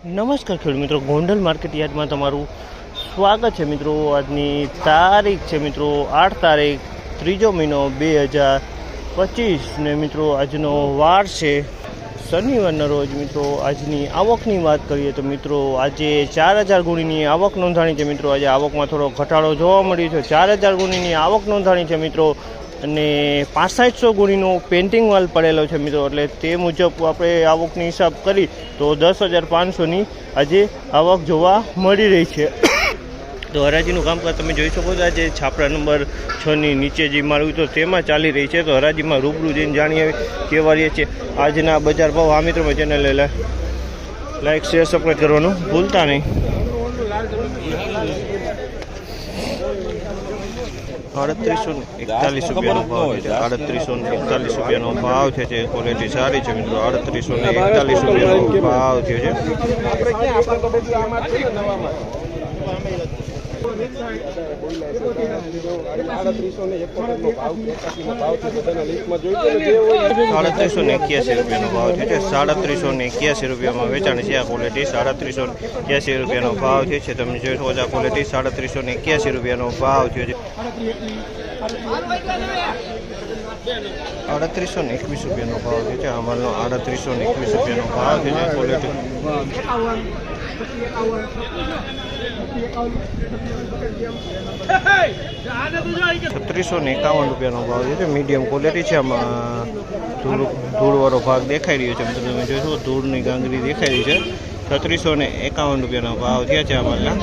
નમસ્કાર ખેડૂત મિત્રો, ગોંડલ માર્કેટ યાર્ડમાં તમારું સ્વાગત છે મિત્રો. આજની તારીખ છે મિત્રો, આઠ તારીખ, ત્રીજો મહિનો બે હજાર પચીસ ને મિત્રો, આજનો વાર છે. શનિવારના રોજ મિત્રો, આજની આવકની વાત કરીએ તો મિત્રો, આજે ચાર હજાર ગુણીની આવક નોંધાણી છે મિત્રો. આજે આવકમાં થોડો ઘટાડો જોવા મળ્યો છે. ચાર હજાર ગુણીની આવક નોંધાણી છે મિત્રો. અને પાંસઠસો ગુણીનો પેન્ટિંગ વાલ પડેલો છે મિત્રો, એટલે તે મુજબ આપણે આવકની હિસાબ કરી તો દસ હજાર પાંચસોની આજે આવક જોવા મળી રહી છે. તો હરાજીનું કામકાજ તમે જોઈ શકો છો, આજે છાપરા નંબર છની નીચે જે મારું તો તેમાં ચાલી રહી છે, તો હરાજીમાં રૂબરૂ જઈને જાણીએ કેવા રહીએ છીએ. આજના બજાર ભાવ આ મિત્રો ચેનલ લાઈક શેર સબસ્ક્રાઈબ કરવાનું ભૂલતા નહીં. આડત્રીસો એકતાલીસ રૂપિયાનો ભાવ છે. આડત્રીસો ને એકતાલીસ રૂપિયાનો ભાવ છે જે સારી છે મિત્રો. ને એકતાલીસ રૂપિયાનો ભાવ થયો છે. સાડત્રીસો ને એક્યાસી રૂપિયાનો ભાવ છે. જે સાડત્રીસો ને એક્યાસી રૂપિયામાં વેચાણ છે આ ક્વોલિટી સાડત્રીસો ને એક્યાસી રૂપિયાનો ભાવ થયો છે. તમે જોઈ શકો છો આ ક્વોલિટી સાડત્રીસો ને એક્યાસી રૂપિયાનો ભાવ થયો છે. આડત્રીસો ને એકવીસ રૂપિયાનો ભાવ થયો છે. અમારનો આડત્રીસો ને એકવીસ રૂપિયાનો ભાવ છે. જે ક્વોલિટી છત્રીસો ને એકાવન રૂપિયાનો ભાવ છે. મીડિયમ ક્વોલિટી છે. આમાં ધૂળ, ધૂળવાળો ભાગ દેખાઈ રહ્યો છે. મિત્રો તમે જોશો, ધૂળની ગાંગરી દેખાઈ રહી છે. છત્રીસો ને એકાવન રૂપિયાનો ભાવ થયા છે આ માલના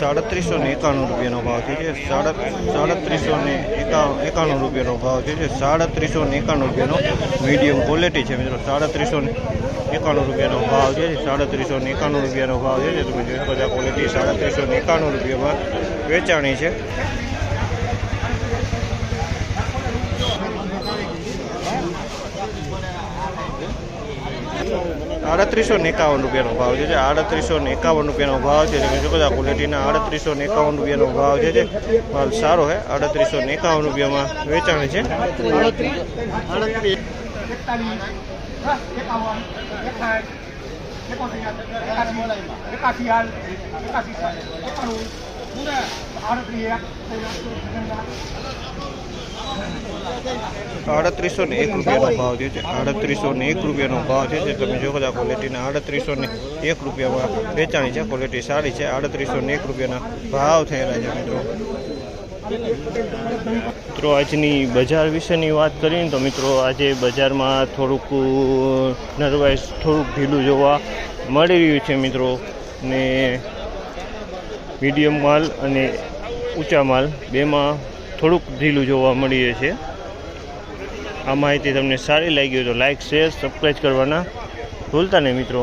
સાડત્રીસો ને એકાણું રૂપિયાનો ભાવ છે. જે સાડત સાડત્રીસો ને એકાણું રૂપિયાનો ભાવ છે. જે સાડત્રીસો ને એકાણું રૂપિયાનો મીડિયમ ક્વોલિટી છે મિત્રો. સાડત્રીસો ને એકાણું રૂપિયાનો ભાવ છે. સાડત્રીસો ને એકાણું રૂપિયાનો ભાવ છે. જે તમે જોઈ શકો છો ક્વોલિટી સાડત્રીસો ને એકાણું રૂપિયામાં વેચાણી છે. આડત્રીસો ને એકાવન રૂપિયાનો ભાવ છે આડત્રીસો ને એકાવન રૂપિયાનો ભાવ છે તમે જોકો છો ક્વોલિટીના આડત્રીસો ને એકાવન રૂપિયાનો ભાવ છે જે માલ સારો છે આડત્રીસો ને એકાવન રૂપિયામાં વેચાણ છે આડત્રીસો ને એક રૂપિયાનો ભાવ છે જે આડત્રીસો ને એક રૂપિયાનો ભાવ છે, તમે જો કદાચ ક્વોલિટીના આડત્રીસો ને એક રૂપિયામાં વેચાણી છે ક્વોલિટી સારી છે આડત્રીસો ને એક રૂપિયાના ભાવ થયેલા છે મિત્રો. મિત્રો, આજની બજાર વિશેની વાત કરીએ તો મિત્રો, આજે બજારમાં થોડુંક નરવાઇઝ થોડુંક ઢીલું જોવા મળી રહ્યું છે મિત્રો. ને મીડિયમ માલ અને ઊંચા માલ, બેમાં થોડુંક ઢીલું જોવા મળી રહે છે. આ માહિતી તમને સારી લાગી હોય તો લાઇક શેર સબસ્ક્રાઈબ કરવાના ભૂલતા નહીં મિત્રો.